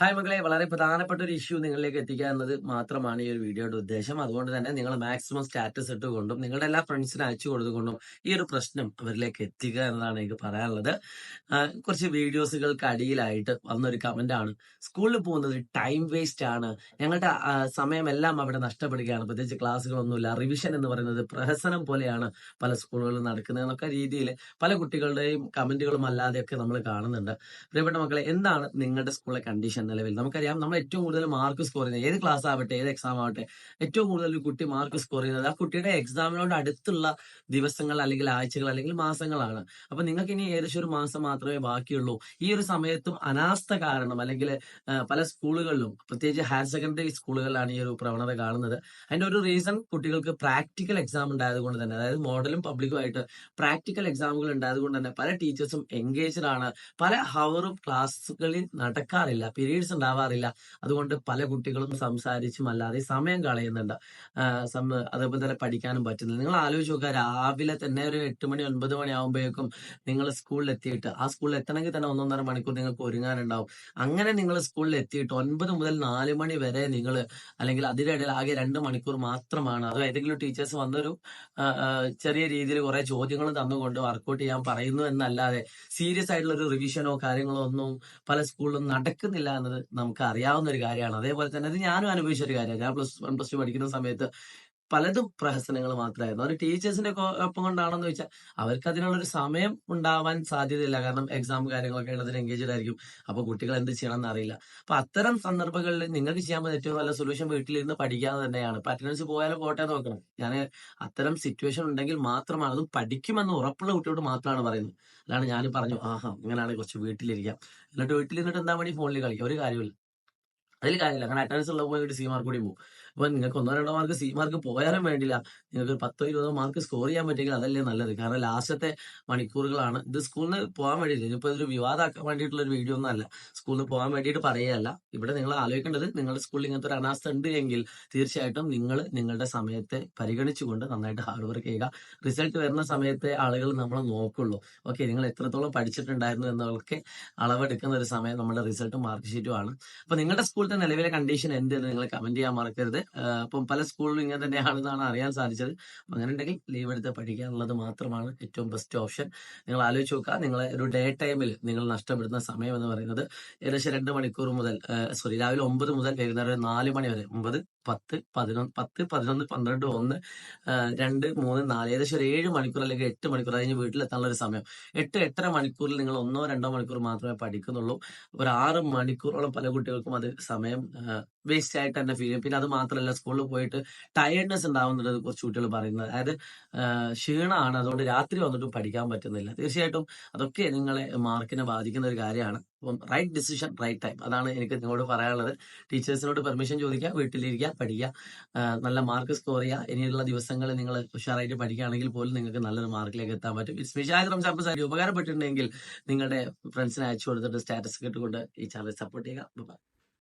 Hi മക്കളെ. വളരെ പ്രധാനപ്പെട്ട ഒരു ഇഷ്യൂ നിങ്ങളിലേക്ക് എത്തിക്കുക എന്നത് മാത്രമാണ് ഈ ഒരു വീഡിയോയുടെ ഉദ്ദേശം. അതുകൊണ്ട് തന്നെ നിങ്ങൾ മാക്സിമം സ്റ്റാറ്റസ് ഇട്ടുകൊണ്ടും നിങ്ങളുടെ എല്ലാ ഫ്രണ്ട്സിനും അയച്ചു കൊടുത്തുകൊണ്ടും ഈ ഒരു പ്രശ്നം അവരിലേക്ക് എത്തിക്കുക എന്നതാണ് എനിക്ക് പറയാനുള്ളത്. കുറച്ച് വീഡിയോസുകൾക്ക് അടിയിലായിട്ട് വന്നൊരു ആണ്. സ്കൂളിൽ പോകുന്നത് ടൈം വേസ്റ്റ് ആണ്. ഞങ്ങളുടെ സമയമെല്ലാം അവിടെ നഷ്ടപ്പെടുകയാണ്. പ്രത്യേകിച്ച് ക്ലാസ്സുകളൊന്നുമില്ല റിവിഷൻ എന്ന് പറയുന്നത് പ്രഹസനം പോലെയാണ് പല സ്കൂളുകളിൽ നടക്കുന്നത് എന്നൊക്കെ രീതിയിൽ പല കുട്ടികളുടെയും കമന്റുകളും അല്ലാതെയൊക്കെ നമ്മൾ കാണുന്നുണ്ട്. പ്രിയപ്പെട്ട മക്കളെ എന്താണ് നിങ്ങളുടെ സ്കൂളിലെ കണ്ടീഷൻ നിലവിൽ. നമുക്കറിയാം നമ്മൾ ഏറ്റവും കൂടുതൽ മാർക്ക് സ്കോർ ചെയ്യുന്നത് ഏത് ക്ലാസ് ആവട്ടെ ഏത് എക്സാം ആവട്ടെ ഏറ്റവും കൂടുതൽ ഒരു കുട്ടി മാർക്ക് സ്കോർ ചെയ്യുന്നത് ആ കുട്ടിയുടെ എക്സാമിനോട് അടുത്തുള്ള ദിവസങ്ങൾ അല്ലെങ്കിൽ ആഴ്ചകൾ അല്ലെങ്കിൽ മാസങ്ങളാണ്. അപ്പൊ നിങ്ങൾക്ക് ഇനി ഏകദേശം ഒരു മാസം മാത്രമേ ബാക്കിയുള്ളൂ. ഈ ഒരു സമയത്തും അനാസ്ഥ കാരണം അല്ലെങ്കിൽ പല സ്കൂളുകളിലും പ്രത്യേകിച്ച് ഹയർ സെക്കൻഡറി സ്കൂളുകളിലാണ് ഈ ഒരു പ്രവണത കാണുന്നത്. അതിന്റെ ഒരു റീസൺ കുട്ടികൾക്ക് പ്രാക്ടിക്കൽ എക്സാം ഉണ്ടായതുകൊണ്ട് തന്നെ അതായത് മോഡലും പബ്ലിക്കുമായിട്ട് പ്രാക്ടിക്കൽ എക്സാമുകൾ ഉണ്ടായത് കൊണ്ട് തന്നെ പല ടീച്ചേഴ്സും എൻഗേജ്ഡ് ആണ്. പല ഹവറും ക്ലാസ്സുകളിൽ നടക്കാറില്ല. പീരീഡ്സ് ഉണ്ടാവാറില്ല. അതുകൊണ്ട് പല കുട്ടികളും സംസാരിച്ചും അല്ലാതെ സമയം കളയുന്നുണ്ട്. അതേപോലെ തന്നെ പഠിക്കാനും പറ്റുന്നില്ല. നിങ്ങൾ ആലോചിച്ച് നോക്കുക രാവിലെ തന്നെ ഒരു എട്ട് മണി ഒൻപത് മണി ആകുമ്പോഴേക്കും നിങ്ങൾ സ്കൂളിൽ എത്തിയിട്ട് ആ സ്കൂളിൽ എത്തണമെങ്കിൽ തന്നെ ഒന്നൊന്നര മണിക്കൂർ നിങ്ങൾക്ക് ഒരുങ്ങാനുണ്ടാവും. അങ്ങനെ നിങ്ങൾ സ്കൂളിൽ എത്തിയിട്ട് ഒൻപത് മുതൽ നാല് മണി വരെ നിങ്ങൾ അല്ലെങ്കിൽ അതിനിടയിൽ ആകെ രണ്ട് മണിക്കൂർ മാത്രമാണ്. അതോ ഏതെങ്കിലും ടീച്ചേഴ്സ് വന്നൊരു ചെറിയ രീതിയിൽ കുറെ ചോദ്യങ്ങൾ തന്നുകൊണ്ട് വർക്കൗട്ട് ചെയ്യാൻ പറയുന്നു എന്നല്ലാതെ സീരിയസ് ആയിട്ടുള്ള ഒരു റിവിഷനോ കാര്യങ്ങളോ ഒന്നും പല സ്കൂളിലും നടക്കുന്നില്ല എന്നത് നമുക്ക് അറിയാവുന്ന ഒരു കാര്യമാണ്. അതേപോലെ തന്നെ അത് ഞാനും അനുഭവിച്ച ഒരു കാര്യമാണ്. ഞാൻ പ്ലസ് വൺ പ്ലസ് ടു പഠിക്കുന്ന സമയത്ത് പലതും പ്രഹസനങ്ങൾ മാത്രമായിരുന്നു. അവർ ടീച്ചേഴ്സിന്റെ ഒപ്പം കൊണ്ടാണെന്ന് വെച്ചാൽ അവർക്ക് അതിനുള്ളൊരു സമയം ഉണ്ടാവാൻ സാധ്യതയില്ല. കാരണം എക്സാം കാര്യങ്ങളൊക്കെ ഉള്ളതിന് എൻഗേജ്ഡ് ആയിരിക്കും. അപ്പൊ കുട്ടികൾ എന്ത് ചെയ്യണം എന്നറിയില്ല അപ്പൊ അത്തരം സന്ദർഭങ്ങളിൽ നിങ്ങൾക്ക് ചെയ്യാൻ പറ്റുന്ന ഏറ്റവും നല്ല സൊല്യൂഷൻ വീട്ടിലിരുന്ന് പഠിക്കാതെ തന്നെയാണ്. ഇപ്പൊ അറ്റൻഡൻസ് പോയാലും പോട്ടെ നോക്കണം. ഞാൻ അത്തരം സിറ്റുവേഷൻ ഉണ്ടെങ്കിൽ മാത്രമാണ് അതും പഠിക്കുമെന്ന് ഉറപ്പുള്ള കുട്ടിയോട് മാത്രമാണ് പറയുന്നത്. അതാണ് ഞാൻ പറഞ്ഞു ആഹാ ഇങ്ങനെയാണ് കുറച്ച് വീട്ടിലിരിക്കാം. എന്നിട്ട് വീട്ടിലിരുന്നിട്ട് എന്താ വേണ്ടി ഫോണിൽ കളിക്കാം. ഒരു കാര്യമില്ല അതിൽ കാര്യമില്ല. കാരണം അറ്റൻഡൻസ് ഉള്ള പോയി സി മാർക്ക് കൂടി പോകും. അപ്പൊ നിങ്ങൾക്ക് ഒന്നോ രണ്ടോ മാർക്ക് സി മാർക്ക് പോയാലും വേണ്ടില്ല. നിങ്ങൾക്ക് ഒരു പത്തോ ഇരുപതോ മാർക്ക് സ്കോർ ചെയ്യാൻ പറ്റിയെങ്കിൽ അതല്ലേ നല്ലത്. കാരണം ലാസ്റ്റത്തെ മണിക്കൂറുകളാണ്. ഇത് സ്കൂളിൽ നിന്ന് പോകാൻ വേണ്ടിയിട്ട് ഇപ്പൊ ഇതൊരു വിവാദമാക്കാൻ വേണ്ടിയിട്ടുള്ള ഒരു വീഡിയോ ഒന്നും അല്ല സ്കൂളിൽ പോകാൻ വേണ്ടിയിട്ട് പറയുകയല്ല. ഇവിടെ നിങ്ങൾ ആലോചിക്കേണ്ടത് നിങ്ങളുടെ സ്കൂളിൽ ഇങ്ങനത്തെ ഒരു അനാസ്ഥ ഉണ്ട് എങ്കിൽ തീർച്ചയായിട്ടും നിങ്ങൾ നിങ്ങളുടെ സമയത്തെ പരിഗണിച്ചുകൊണ്ട് നന്നായിട്ട് ഹാർഡ് വർക്ക് ചെയ്യുക. റിസൾട്ട് വരുന്ന സമയത്തെ ആളുകൾ നമ്മളെ നോക്കുള്ളൂ. ഓക്കെ നിങ്ങൾ എത്രത്തോളം പഠിച്ചിട്ടുണ്ടായിരുന്നു എന്നൊക്കെ അളവെടുക്കുന്ന ഒരു സമയം നമ്മുടെ റിസൾട്ടും മാർക്ക് ഷീറ്റും ആണ്. അപ്പൊ നിങ്ങളുടെ സ്കൂളിന്റെ നിലവിലെ കണ്ടീഷൻ എന്ത് എന്ന് നിങ്ങൾ കമന്റ് ചെയ്യാൻ മറക്കരുത്. അപ്പം പല സ്കൂളിലും ഇങ്ങനെ തന്നെയാണെന്നാണ് അറിയാൻ സാധിച്ചത്. അങ്ങനെ ഉണ്ടെങ്കിൽ ലീവ് എടുത്ത് പഠിക്കാനുള്ളത് മാത്രമാണ് ഏറ്റവും ബെസ്റ്റ് ഓപ്ഷൻ നിങ്ങൾ ആലോചിച്ച് നോക്കുക നിങ്ങൾ ഒരു ഡേ ടൈമിൽ നിങ്ങൾ നഷ്ടപ്പെടുന്ന സമയം എന്ന് പറയുന്നത് ഏകദേശം രണ്ട് മണിക്കൂർ മുതൽ സോറി രാവിലെ ഒമ്പത് മുതൽ വൈകുന്നേരം നാല് മണി വരെ ഒമ്പത് പത്ത് പതിനൊന്ന് പത്ത് പതിനൊന്ന് പന്ത്രണ്ട് ഒന്ന് രണ്ട് മൂന്ന് നാല് ഏകദേശം ഒരു ഏഴ് മണിക്കൂർ അല്ലെങ്കിൽ എട്ട് മണിക്കൂർ അതിന് വീട്ടിലെത്താനുള്ള ഒരു സമയം. എട്ട് എട്ടര മണിക്കൂറിൽ നിങ്ങൾ ഒന്നോ രണ്ടോ മണിക്കൂർ മാത്രമേ പഠിക്കുന്നുള്ളൂ. ഒരു ആറ് മണിക്കൂറോളം പല കുട്ടികൾക്കും അത് സമയം വേസ്റ്റ് ആയിട്ട് തന്നെ ഫീൽ ചെയ്യും. പിന്നെ അത് മാത്രമല്ല സ്കൂളിൽ പോയിട്ട് ടയർഡ്നെസ് ഉണ്ടാവുന്നുണ്ട് കുറച്ച് കുട്ടികൾ പറയുന്നത്. അതായത് ക്ഷീണമാണ്. അതുകൊണ്ട് രാത്രി വന്നിട്ടും പഠിക്കാൻ പറ്റുന്നില്ല. തീർച്ചയായിട്ടും അതൊക്കെ നിങ്ങളെ മാർക്കിനെ ബാധിക്കുന്ന ഒരു കാര്യമാണ്. അപ്പം റൈറ്റ് ഡിസിഷൻ റൈറ്റ് ടൈം അതാണ് എനിക്ക് നിങ്ങളോട് പറയാനുള്ളത്. ടീച്ചേഴ്സിനോട് പെർമിഷൻ ചോദിക്കുക വീട്ടിലിരിക്കുക പഠിക്കുക. നല്ല മാർക്ക് സ്കോർ ചെയ്യുക. ഇനിയുള്ള ദിവസങ്ങളിൽ നിങ്ങൾ ഉഷാറായിട്ട് പഠിക്കുകയാണെങ്കിൽ പോലും നിങ്ങൾക്ക് നല്ലൊരു മാർക്കിലേക്ക് എത്താൻ പറ്റും. ഇറ്റ്സ് റംസാബ് സാരി ഉപകാരപ്പെട്ടിട്ടുണ്ടെങ്കിൽ നിങ്ങളുടെ ഫ്രണ്ട്സിനെ അയച്ചു കൊടുത്തിട്ട് സ്റ്റാറ്റസ് ഇട്ടുകൊണ്ട് ഈ ചാനൽ സപ്പോർട്ട് ചെയ്യുക. ബൈ.